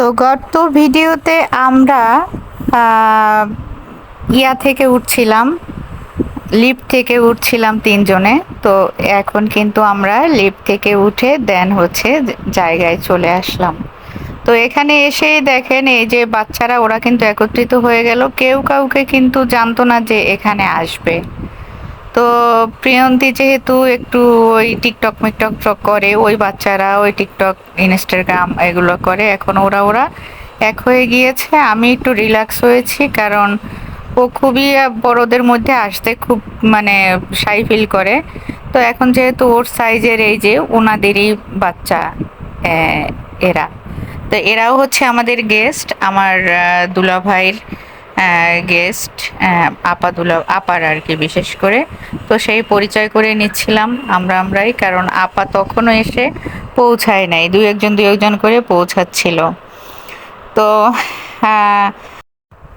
তো গত ভিডিওতে আমরা ইয়া থেকে উঠছিলাম, লিফট থেকে উঠছিলাম তিনজনে। তো এখন কিন্তু আমরা লিফট থেকে উঠে দেন হচ্ছে জায়গায় চলে আসলাম। তো এখানে এসে দেখেন এই যে বাচ্চারা, ওরা কিন্তু একত্রিত হয়ে গেল। কেউ কাউকে কিন্তু জানতো না যে এখানে আসবে। তো প্রিয়ন্তী যেহেতু একটু ওই টিকটক মিকটক টক করে ওই বাচ্চারা ওই টিকটক ইনস্টাগ্রাম এগুলো করে এখন ওরা ওরা এক হয়ে গিয়েছে। আমি একটু রিল্যাক্স হয়েছি কারণ ও খুবই বড়দের মধ্যে আসতে খুব মানে সাই ফিল করে। তো এখন যেহেতু ওর সাইজের এই যে ওনাদেরই বাচ্চা এরা। তো এরাও হচ্ছে আমাদের গেস্ট আমার আহ, দুলাভাইয়ের গেস্ট আপা দুলা আপার আর কি বিশেষ করে। তো সেই পরিচয় করে নিচ্ছিলাম আমরা আমরাই, কারণ আপা তখনও এসে পৌঁছায় নাই। দুই একজন দুই একজন করে পৌঁছাচ্ছিল। তো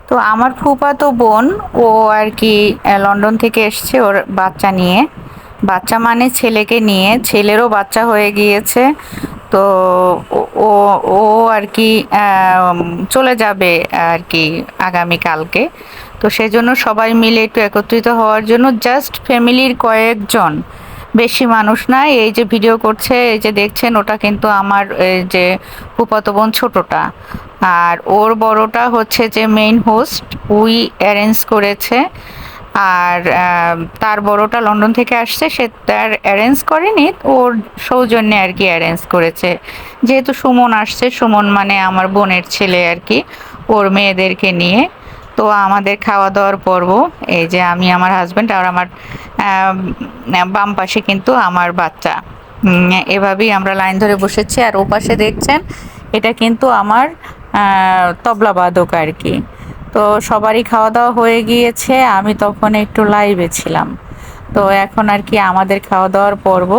তো আমার ফুফাতো বোন, ও আর কি লন্ডন থেকে এসছে ওর বাচ্চা নিয়ে। বাচ্চা মানে ছেলেকে নিয়ে। ছেলেরও বাচ্চা হয়ে গিয়েছে। তো ও, ও- আর কি চলে যাবে আর কি আগামী কালকে। তো সেজন্য সবাই মিলে একটু একত্রিত হওয়ার জন্য জাস্ট ফ্যামিলির কয়েকজন। বেশি মানুষ না, এই যে ভিডিও করছে, এই যে দেখছেন, ওটা কিন্তু আমার যে ফুফাতো বোন ছোটটা। আর ওর বড়টা হচ্ছে যে মেইন হোস্ট উই অ্যারেঞ্জ করেছে। আর তার বড়টা লন্ডন থেকে আসছে, সে তার অ্যারেঞ্জ করেনি, ওর সৌজন্যে আর কি অ্যারেঞ্জ করেছে। যেহেতু সুমন আসছে, সুমন মানে আমার বোনের ছেলে আর কি, ওর মেয়েদেরকে নিয়ে। তো আমাদের খাওয়া দাওয়ার পর্ব, এই যে আমি আমার হাজব্যান্ড আর আমার বাম পাশে কিন্তু আমার বাচ্চা। এভাবেই আমরা লাইন ধরে বসেছি। আর ও পাশে দেখছেন, এটা কিন্তু আমার তবলা বাদক আর কি। তো সবারই খাওয়া দাওয়া হয়ে গিয়েছে আমি তখন একটু লাইভে ছিলাম। তো এখন আর কি আমাদের খাওয়া দাওয়ার পর্ব।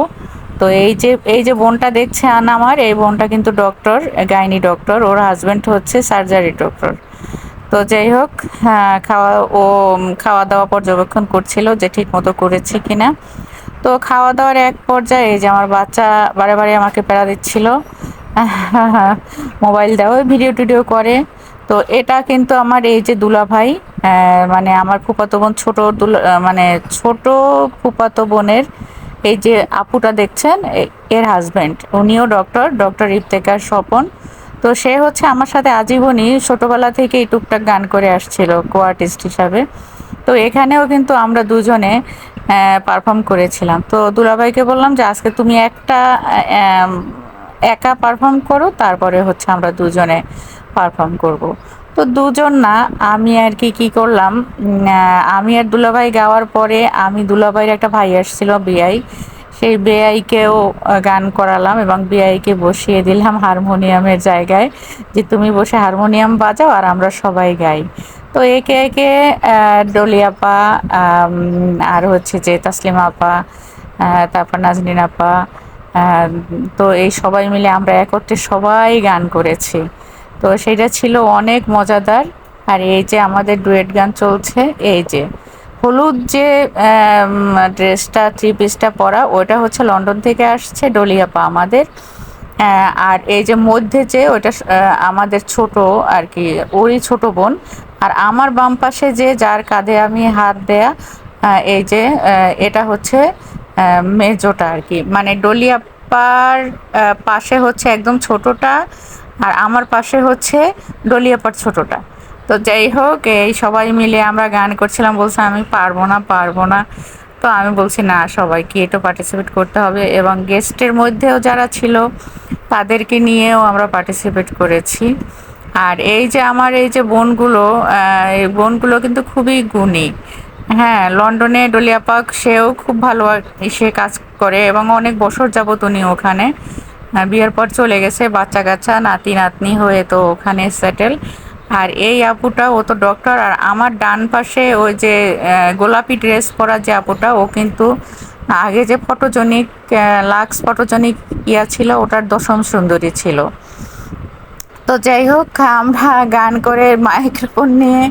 তো এই যে এই যে বোনটা দেখছেন আমার এই বোনটা কিন্তু ডক্টর গাইনি ডক্টর ওর হাজব্যান্ড হচ্ছে সার্জারি ডক্টর তো যাই হোক হ্যাঁ, খাওয়া ও খাওয়া দাওয়া পর্যবেক্ষণ করছিল যে ঠিক মতো করেছি কিনা। তো খাওয়া দাওয়ার এক পর্যায়ে এই যে আমার বাচ্চা বারে বারে আমাকে প্যারা দিচ্ছিল। মোবাইল দেওয়া ভিডিও টিডিও করে। তো এটা কিন্তু আমার এই যে দুলা ভাই মানে আমার ফুপাতো বোন ছোট দুলা মানে ছোট ফুপাতো বোনের এই যে আপুটা দেখছেন এর হাজবেন্ড উনিও ডক্টর ডক্টর ইফতেকার স্বপন। তো সে হচ্ছে আমার সাথে আজীবনই ছোটবেলা থেকেই টুকটাক গান করে আসছিল কো আর্টিস্ট হিসাবে। তো এখানেও কিন্তু আমরা দুজনে পারফর্ম করেছিলাম। তো দুলাভাইকে বললাম যে, আজকে তুমি একটা একা পারফর্ম করো তারপরে হচ্ছে আমরা দুজনে পারফর্ম করব। তো দুজন না আমি আর কি কি করলাম আমি আর দুলাভাই গাওয়ার পরে আমি দুলাভাইয়ের একটা ভাই আসছিল বিআই। সেই বেআইকেও গান করালাম এবং বেআইকে বসিয়ে দিলাম হারমোনিয়ামের জায়গায় যে তুমি বসে হারমোনিয়াম বাজাও আর আমরা সবাই গাই। তো একে একে আহ, ডলি আপা আর হচ্ছে যে তাসলিমা আপা তারপর নাজনিন আপা তো এই সবাই মিলে আমরা একত্রে সবাই গান করেছি। তো সেটা ছিল অনেক মজাদার। আর এই যে আমাদের ডুয়েট গান চলছে, এই যে হলুদ যে ড্রেসটা থ্রি পিসটা পরা, ওটা হচ্ছে লন্ডন থেকে আসছে, ডলিয়াপা আমাদের। আর এই যে মধ্যে যে, ওটা আমাদের ছোট আর কি, ওরই ছোট বোন। আর আমার বাম পাশে যে, যার কাঁধে আমি হাত দেয়া এই যে এটা হচ্ছে মেজোটা আর কি। মানে ডলিয়াপার পাশে হচ্ছে একদম ছোটটা আর আমার পাশে হচ্ছে ডলিয়াপার ছোটটা। তো যাই হোক, এই সবাই মিলে আমরা গান করছিলাম, বলছে আমি পারব না পারব না। তো আমি বলছি, না, সবাইকে একটু পার্টিসিপেট করতে হবে। এবং গেস্টের মধ্যেও যারা ছিল, তাদেরকে নিয়েও আমরা পার্টিসিপেট করেছি। আর এই যে আমার এই যে বোনগুলো এই বোনগুলো কিন্তু খুবই গুণী। হ্যাঁ লন্ডনে ডলিয়া পাক সেও খুব ভালো সে কাজ করে এবং অনেক বছর যাবত উনি ওখানে। বিয়ের পর চলে গেছে বাচ্চা কাচ্চা নাতি নাতনি হয়ে তো ওখানে সেটেল আর এই আপুটা, ও তো ডক্টর আর আমার ডান পাশে ওই যে গোলাপি ড্রেস পরা যে আপুটা, ও কিন্তু আগে যে ফটোজনিক লাক্স ফটোজনিক ইয়া ছিল, ওটার দশম সুন্দরী ছিল। তো যাই হোক, আমরা গান করে মাইক্রোফোন নিয়ে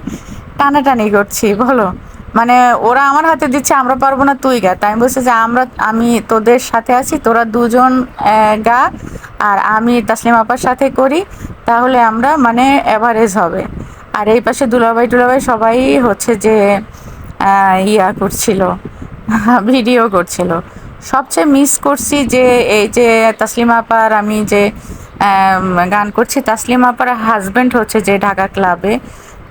টানাটানি করছি, বলো। মানে ওরা আমার হাতে দিচ্ছে, আমরা পারব না, তুই গা। তাই আমি বলছি যে, আমরা, আমি তোদের সাথে আছি, তোরা দুজন গা, আর আমি তাসলিম আপার সাথে করি, তাহলে আমরা মানে অ্যাভারেজ হবে। আর এই পাশে দুলাভাই, টুলাভাই সবাই হচ্ছে যে ইয়া করছিল, ভিডিও করছিল। সবচেয়ে মিস করছি যে, এই যে তাসলিমা আপার আমি যে গান করছি, তাসলিমা আপার হাজবেন্ড হচ্ছে যে ঢাকা ক্লাবে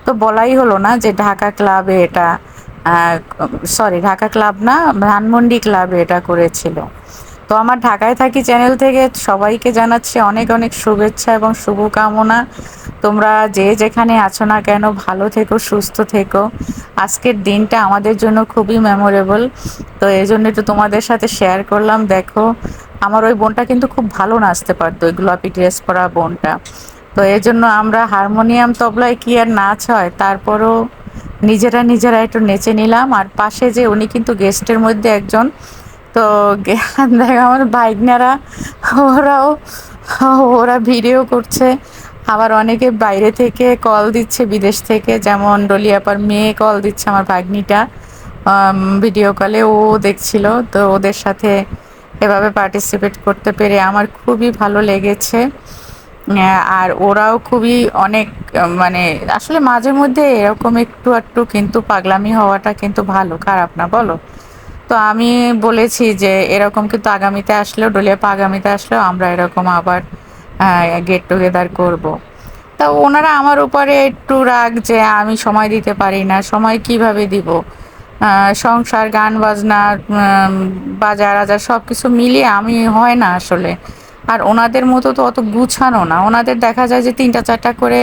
তো বলাই হলো না যে ঢাকা ক্লাবে এটা সরি ঢাকা ক্লাব না, ধানমন্ডি ক্লাবে এটা করেছিল। তো আমার ঢাকায় থাকি চ্যানেল থেকে সবাইকে জানাচ্ছি অনেক অনেক শুভেচ্ছা এবং শুভকামনা। তোমরা যে যেখানে আছো না কেন, ভালো থেকো, সুস্থ থেকো। আজকের দিনটা আমাদের জন্য খুবই মেমোরেবল তো এই জন্য একটু তোমাদের সাথে শেয়ার করলাম। দেখো, আমার ওই বোনটা কিন্তু খুব ভালো নাচতে পারতো, ওই গোলাপি ড্রেস পরা বোনটা। তো এই জন্য আমরা হারমোনিয়াম তবলায় কি আর নাচ হয়? তারপরও নিজেরা নিজেরা একটু নেচে নিলাম। আর পাশে যে উনি কিন্তু গেস্টের মধ্যে একজন, তো দেখ আমার বাইকনারা ওরাও, ওরা ভিডিও করছে। আবার অনেকে বাইরে থেকে কল দিচ্ছে, বিদেশ থেকে। যেমন ডলিয়াপার মেয়ে কল দিচ্ছে আমার ভাগ্নিটা ভিডিও কলে ও দেখছিল, তো ওদের সাথে এভাবে পার্টিসিপেট করতে পেরে আমার খুবই ভালো লেগেছে। আর ওরাও খুবই অনেক মানে আসলে মাঝে মধ্যে এরকম একটু একটু কিন্তু পাগলামি হওয়াটা কিন্তু ভালো, খারাপ না, বলো? তো আমি বলেছি যে এরকম কিন্তু আগামীতে আসলেও, ডলিয়াপা আগামীতে আসলেও আমরা এরকম আবার গেট টুগেদার করব। তা ওনারা আমার উপরে একটু রাগ যে আমি সময় দিতে পারি না, সময় কীভাবে দিব? সংসার, গান, বাজনা বাজার, আজার সব কিছু মিলিয়ে আমি হয় না আসলে। আর ওনাদের মতো তো অত গুছানো না। ওনাদের দেখা যায় যে তিনটা চারটা করে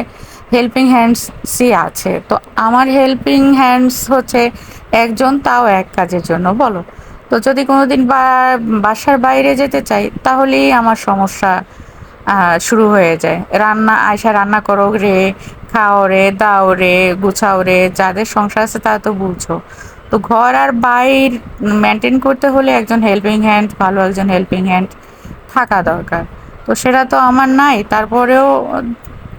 হেল্পিং হ্যান্ডসই আছে। তো আমার হেল্পিং হ্যান্ডস হচ্ছে একজন, তাও এক কাজের জন্য, বলো? তো যদি কোনোদিন বা, বাসার বাইরে যেতে চাই, তাহলেই আমার সমস্যা শুরু হয়ে যায়। রান্না আয়সা রান্না করো রে, খাও রে, দাও রে, গুছাও রে, যাদের সংসার আছে তা তো বুঝো। তো ঘর আর বাইর মেনটেন করতে হলে একজন হেল্পিং হ্যান্ড ভালো একজন হেল্পিং হ্যান্ড থাকা দরকার। তো সেটা তো আমার নাই, তারপরেও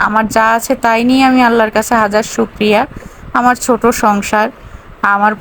আমার যা আছে তাই নিয়ে আমি আল্লাহর কাছে হাজার শুক্রিয়া। আমার ছোট সংসার, আমার